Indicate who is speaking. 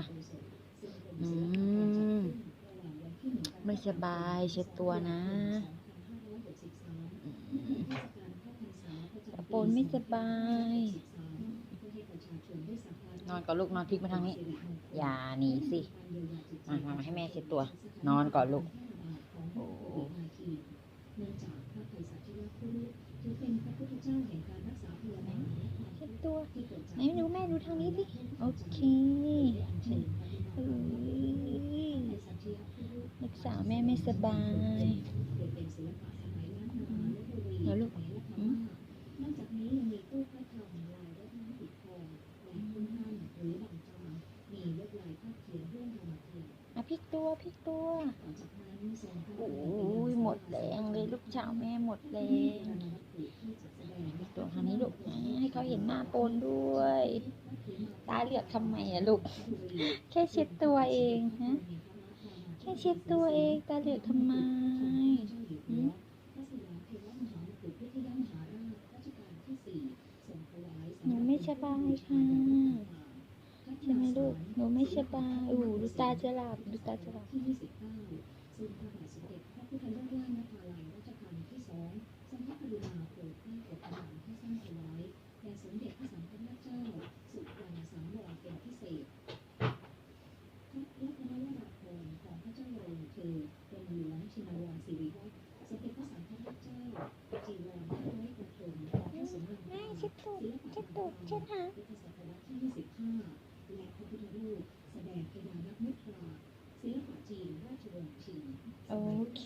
Speaker 1: มาอืม ไม่สบายเช็ดตัวนะตะโปนไม่สบาย นอนก่อนลูกนอนพลิกมาทางนี้ อย่าหนีสิ มามาให้แม่เช็ดตัว นอนก่อนลูกโอ้เช็ดตัวไหนดูแม่ดูทางนี้สิ โอเค รักษาแม่ไม่สบายเดี๋ยวลูกอืมอะพลิกตัวพลิกตัว โอ้ยหมดแรงเลยลูกสาวแม่หมดแรงตัวทางนี้ลูกให้เขาเห็นหน้าโปนด้วย ตาเหลือกทำไมอะลูก แค่เช็ดตัวเองฮะ ช็ดตัวเองตาเหลือกทำไมหืมหนูไม่สบายค่ะใช่ไหมลูกหนูไม่สบายอู้ดูตาจะหลับดูตาจะหลับ แม่เช็ด ตูดเช็ดตูดเช็ดหางโอเค